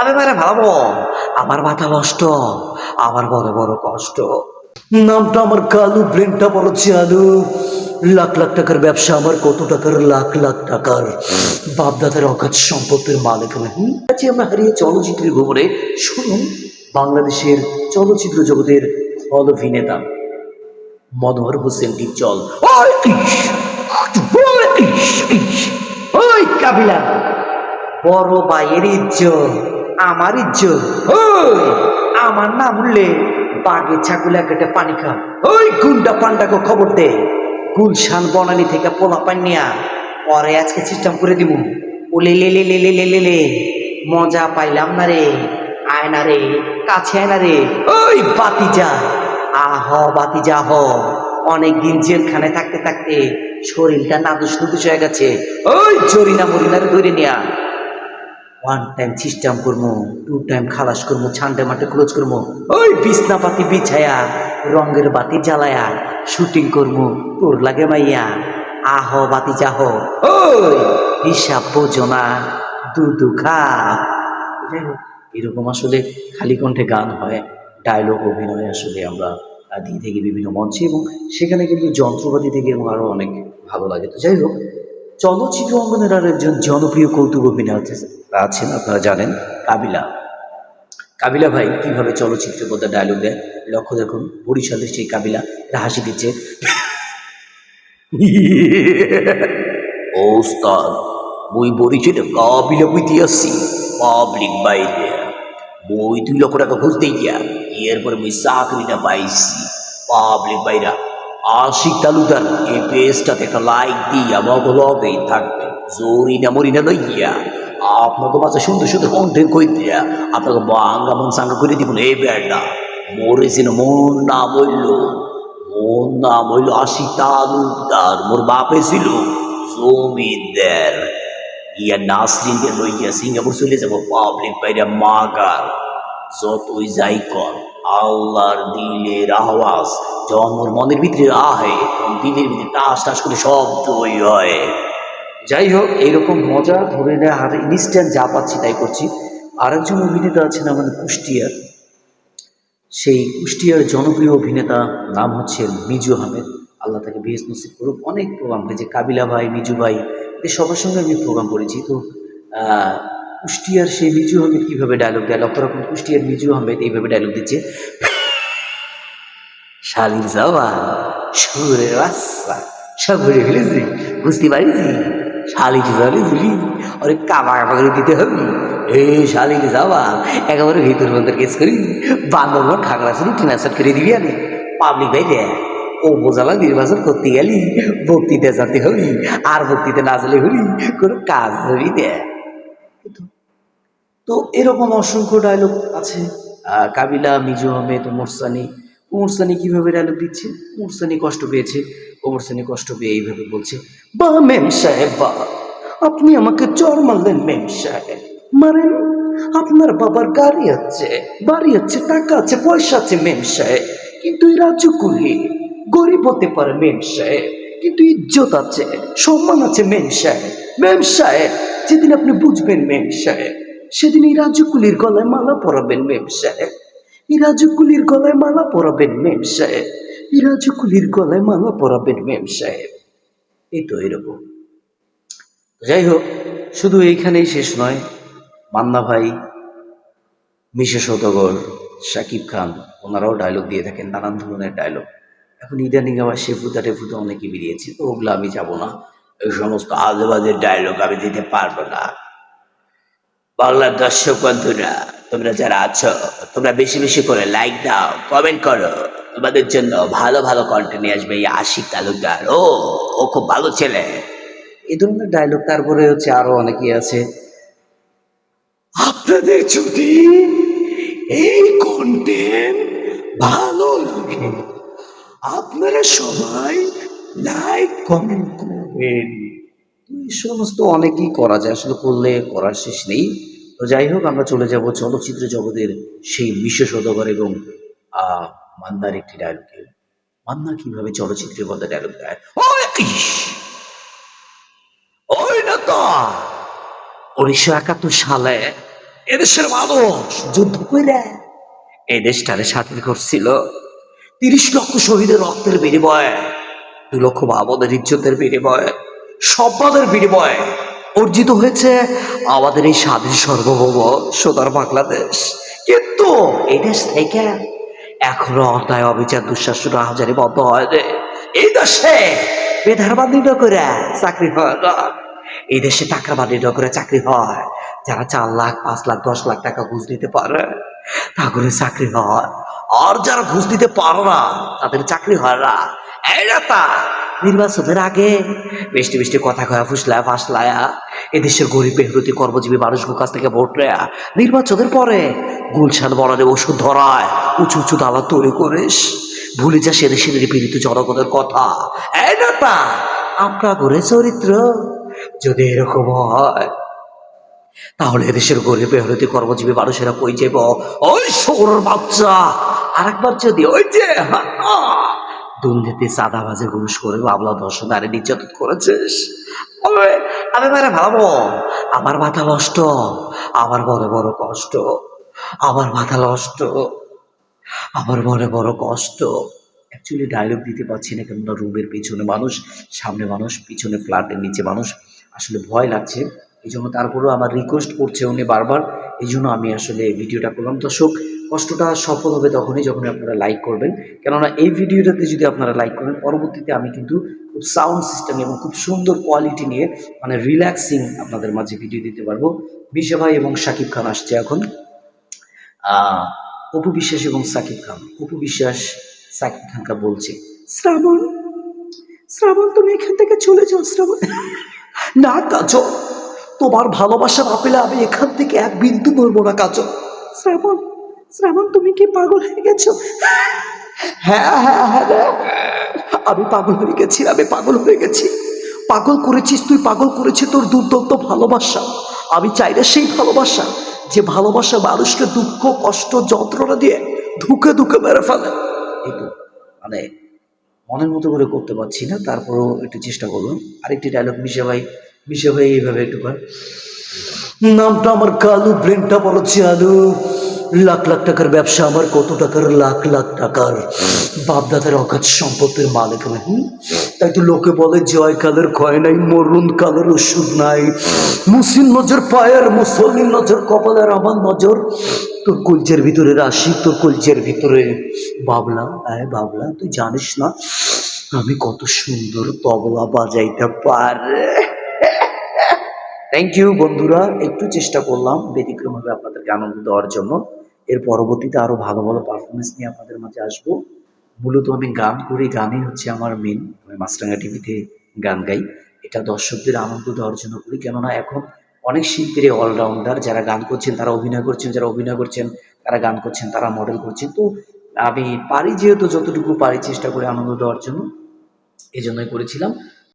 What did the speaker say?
আমি মানে ভালো আমার মাথা নষ্ট, আমার বড় বড় কষ্ট। নামটা আমার কালু, ব্রেনটা বড় চালু লাখ লাখ টাকার ব্যবসা আমার, কত টাকার? লাখ লাখ টাকার। বাপদাদার অগাধ সম্পত্তির মালিক আমি। আমরা হারিয়ে চলচ্চিত্রের ভ্রমণে শুনুন বাংলাদেশের চলচ্চিত্র জগতের হল অভিনেতা মনোহর হোসেন ডিপজল ওই কাবিলা। বড় ভাইয়ের ইজ্জত। আমার ইজ্জত। আমার নাম উঠলে বাগে ছাগুলা কেটে পানি খা। ওই, গুন্ডা পান্ডাকে খবর দে। গুলশান বনানি থেকে পোলা পান নিয়া পরে আজকে সিস্টেম করে দিব ওলে লে লে লে লে লে লে মজা পাইলাম না রে। আয় না রে, কাছে আয় না রে। ওই, বাতিজা। আহ, বাতিজা, হ। অনেক দিন জেলখানে থাকতে থাকতে শরীরটা নাদুস নুদুস হয়ে গেছে। ওই জরিনা মরিনার ধরে নিয়া ওয়ান টাইম সিস্টেম করব টু টাইম খালাস করব ছান্ডে মাঠে ক্লোজ করব ওই বিছনা পাতি বিছায়া, রঙের বাতি জ্বালায়া শুটিং করব তোর লাগে মাইয়া। আহ বাতি যাহ ওই হিসাব বোঝো না দুদু খা। যাই হোক, এরকম আসলে খালি কণ্ঠে গান হয় ডায়লগ অভিনয় আসলে আমরা দিয়ে থাকি বিভিন্ন মঞ্চে এবং সেখানে কিন্তু যন্ত্রপাতি থেকে এবং আরও অনেক ভালো লাগে। তো যাই হোক চলচ্চিত্র অঙ্গনের আর একজন জনপ্রিয় কৌতুক অভিনেতা আছেন, আপনারা জানেন, কাবিলা। কাবিলা ভাই কীভাবে চলচ্চিত্রের মধ্যে ডায়লগ দেয়? লক্ষ্য দেখুন বরিশালের সেই কাবিলা এটা হাসি দিচ্ছে। ও উস্তাদ মুই বরিশালে কাবিলা বুঝতে আসছি পাবলিক বাইরে। মুই দুই লক্ষ টাকা খুঁজতে গিয়া, এরপরে মুই চাকরিটা পাইছি পাবলিক বাইরা। আশিক তালুদার এই পেজটাতে একটা লাইক দিয়ে আমাকে লগেই থাকবে। জোরি না, মরি না, লইয়া। আপনাকে মাঝে সুন্দর সুন্দর কন্টেন্ট কই দিয়া আপনাকে বাঙ্গা মন সাঙ্গা করে দিব এই বেড়া মরেছিল মন না বলল মন না বলল আশিক তালুকদার, মোর বাপে ছিল জমিদার। ইয়া নাসরিনকে লইয়া সিঙ্গাপুর চলে যাব পাবলিক বাইরে মাগার, যতই যাই কর। আল্লাহর দিলের আওয়াজ, যখন মনের ভিতরে আহে দিলের ভিতরে টাস টাস করে শব্দই হয়। যাই হোক এইরকম মজা ধরে নেয় আর ইনস্ট্যান্ট যা পাচ্ছি তাই করছি। আরেকজন অভিনেতা আছেন আমাদের কুষ্টিয়ার। সেই কুষ্টিয়ার জনপ্রিয় অভিনেতা নাম হচ্ছে মিজু আহমেদ। আল্লাহ তাকে বেশ নসিব করুক। অনেক প্রোগ্রাম হয়েছে কাবিলা ভাই, মিজু ভাই এদের সবার সঙ্গে আমি প্রোগ্রাম করেছি। তো কুষ্টিয়ার সেই মিজু আহমেদ কীভাবে ডায়লগ দেয়? লক্ষ্য রাখুন, কুষ্টিয়ার মিজু আহমেদ এইভাবে ডায়লগ দিচ্ছে। শালির যাওয়া সুরের বাচ্চা সব ঘুরে ফেলেছি, বুঝতে পারিছি শালির জলে দিলি ওরে কামা কামা করে দিতে হবে। এই শালির যাওয়া একেবারে ভিতর মন্দির কেস করি। বান্দরবন খাগড়া শুরু টিনাসার করে দিবি আমি পাবলিক ভাই রে ও বোঝালা নির্বাচন করতে গেলি বক্তৃতা জানতে হবি, আর বক্তৃতা না জানলে হবি, কোনো কাজ হবি তো এরকম অসংখ্য ডায়লগ আছে। কাবিলা, মিজু আহমেদ, ওমর সানি। ওমর সানি কীভাবে ডায়লগ দিচ্ছে? ওমর সানি কষ্ট পেয়েছে। ওমর সানি কষ্ট পেয়ে এইভাবে বলছে, বা মেম সাহেব, বা, আপনি আমাকে চর মারলেন মেম সাহেব। মারেন, আপনার বাবার গাড়ি আছে, বাড়ি আছে, টাকা আছে, পয়সা আছে মেম সাহেব। কিন্তু এই রাজ্য কুলি গরিব হতে পারে মেম সাহেব। কিন্তু ইজ্জত আছে, সম্মান আছে মেম সাহেব। মেম সাহেব যেদিন আপনি বুঝবেন মেম সাহেব, সেদিন এই রাজকুলির গলায় মালা পরাবেন মেম সাহেব। এই রাজকুলির গলায় মালা পরাবেন মেম সাহেব। এই রাজকুলির গলায় মালা পরাবেন মেম সাহেব। এই তো এরকম। যাই হোক, শুধু এইখানেই শেষ নয়। মান্না ভাই মিশে সৌদাগর শাকিব খান, ওনারাও ডায়লগ দিয়ে থাকেন, নানান ধরনের ডায়লগ এখন ইদানিং আবার শেফুদা টেফুদা অনেকে বেরিয়েছে, তো ওগুলো আমি যাব না। এই সমস্ত আজে বাজে ডায়লগ আমি দিতে পারব না। বাংলার দর্শক বন্ধুরা তোমরা যারা আছো তোমরা বেশি বেশি করে লাইক দাও কমেন্ট করো। তোমাদের জন্য ভালো ভালো কন্টেন্ট নিয়ে আসবে এই আশিক তালুকদার। ও ও খুব ভালো ছেলে। এই ধরনের ডায়লগ তারপরে হচ্ছে আরও অনেকেই আছে। আপনাদের যদি এই কন্টেন্ট ভালো লাগে আপনারা সবাই লাইক কমেন্ট এই সমস্ত অনেকই করা যায় আসলে করলে করার শেষ নেই। তো যাই হোক আমরা চলে যাব চলচ্চিত্র জগতের সেই বিশেষ অধগর এবং আহ, মান্নার একটি ডায়লগে মান্না কীভাবে চলচ্চিত্রের মধ্যে ডায়লগ দেয়? উনিশশো একাত্তর সালে এদেশের মানুষ যুদ্ধ করে এই দেশটারে স্বাধীন করছিল। তিরিশ লক্ষ শহীদের রক্তের বিনিময়ে দু লক্ষ বাবদের ইজ্জতের বিনিময়ে সম্পদের বিনিময়ে অর্জিত হয়েছে আমাদের এই স্বাধীন সার্বভৌম সোনার বাংলাদেশ। কিন্তু এই দেশ থেকে এখনও অন্যায়, অবিচার, দুঃশাসন, হাজারি বন্ধ হয়নি। এই দেশে বেধার বান্দিন করে চাকরি হয় না। এই দেশে টাকা বান্দিন করে চাকরি হয় যারা চার লাখ, পাঁচ লাখ, দশ লাখ টাকা ঘুষ দিতে পারে তা করে চাকরি হয়। আর যারা ঘুষ দিতে পারে না, তাদের চাকরি হয় না। নির্বাচনের আগে বৃষ্টি বৃষ্টি কথা কয়া ফুসলায়া ফাসলায়া, এদেশের গরিব বেহরতি কর্মজীবী মানুষগুলোর কাছ থেকে ভোট নেয়া। নির্বাচনের পরে গুলশান বরারে ওষুধ ধরায়, উঁচু উঁচু দালা তৈরি করিস। ভুলে যা সেদেশের নিপীড়িত জনগণের কথা। এই নেতা করে চরিত্র যদি এরকম হয়, তাহলে এদেশের গরিব বেহরতি কর্মজীবী মানুষেরা কই যাব ওই শোর বাচ্চা, আরেকবার যদি ওই যে দুর্নীতি, চাঁদাবাজে, ঘুষ করে বাবলা দর্শন আরে নির্যাতন করেছিস? আমি মানে। ভাবো আমার মাথা নষ্ট। আমার বড় বড় কষ্ট। আমার মাথা নষ্ট। আমার মনে বড় কষ্ট। অ্যাকচুয়ালি ডায়লগ দিতে পারছি না কেননা রুমের পিছনে মানুষ, সামনে মানুষ, পিছনে ফ্ল্যাটের নিচে মানুষ। আসলে ভয় লাগছে। এই জন্য তারপরেও আমার রিকোয়েস্ট করছে উনি বারবার এই জন্য আমি আসলে ভিডিওটা করলাম। দর্শক, কষ্টটা সফল হবে তখনই যখন আপনারা লাইক করবেন। কেননা এই ভিডিওটাতে যদি আপনারা লাইক করেন, পরবর্তীতে আমি কিন্তু খুব সাউন্ড সিস্টেম এবং খুব সুন্দর কোয়ালিটি নিয়ে মানে রিল্যাক্সিং আপনাদের মাঝে ভিডিও দিতে পারব। বিশা ভাই এবং শাকিব খান আসছে এখন। অপু বিশ্বাস এবং সাকিব খান। অপু বিশ্বাস, সাকিব খানকে বলছে, শ্রাবণ শ্রাবণ, তুমি এখান থেকে চলে যাও, শ্রাবণ। না কাজল তোমার ভালোবাসা না পেলে আমি এখান থেকে এক বিন্দু মরবো না, কাজল। শ্রাবণ শ্রাবণ, তুমি কি পাগল হয়ে গেছো? হ্যাঁ হ্যাঁ হ্যাঁ আমি পাগল হয়ে গেছি, আমি পাগল হয়ে গেছি। পাগল করেছিস তুই, পাগল করেছিস তোর দুর্দন্ত ভালোবাসা। আমি চাই না সেই ভালোবাসা, যে ভালোবাসা মানুষকে দুঃখ, কষ্ট, যন্ত্রণা দিয়ে ধুকে ধুকে মেরে ফেলে। এই মানে মনের মতো করে করতে পারছি না, তারপরেও একটু চেষ্টা করলাম আরেকটি ডায়লগ মিশে ভাই মিশে ভাই এইভাবে একটু কর। নামটা আমার কালু ব্রেনটা বড় চালু লাখ লাখ টাকার ব্যবসা আমার, কত টাকার? লাখ লাখ টাকার। বাপদাদার অগাধ সম্পত্তির মালিক আমি। হুম? তাই তো লোকে বলে জয় কালের ক্ষয় নাই, মরুন কালের ওষুধ নাই। মুসিন নজর, পায়ের মুসলিম নজর, কপালের আমার নজর। তোর কলচের ভিতরে রাশি, তোর কলচের ভিতরে বাবলা। আয় বাবলা, তুই জানিস না, আমি কত সুন্দর তবলা বাজাইতে পারে। থ্যাংক ইউ বন্ধুরা। একটু চেষ্টা করলাম। ব্যতিক্রমভাবে আপনাদেরকে আনন্দ দেওয়ার জন্য। এর পরবর্তীতে আরও ভালো ভালো পারফরমেন্স নিয়ে আপনাদের মাঝে আসব। মূলত আমি গান করি। গানই হচ্ছে আমার মেন আমি মাছরাঙ্গা টিভিতে গান গাই। এটা দর্শকদের আনন্দ দেওয়ার জন্য করি। কেননা এখন অনেক শিল্পীরা অলরাউন্ডার যারা গান করছেন, তারা অভিনয় করছেন, যারা অভিনয় করছেন, তারা গান করছেন, তারা মডেল করছেন। তো আমি পারি যেহেতু, যতটুকু পারি চেষ্টা করে আনন্দ দেওয়ার জন্য। এই জন্যই করেছিলাম।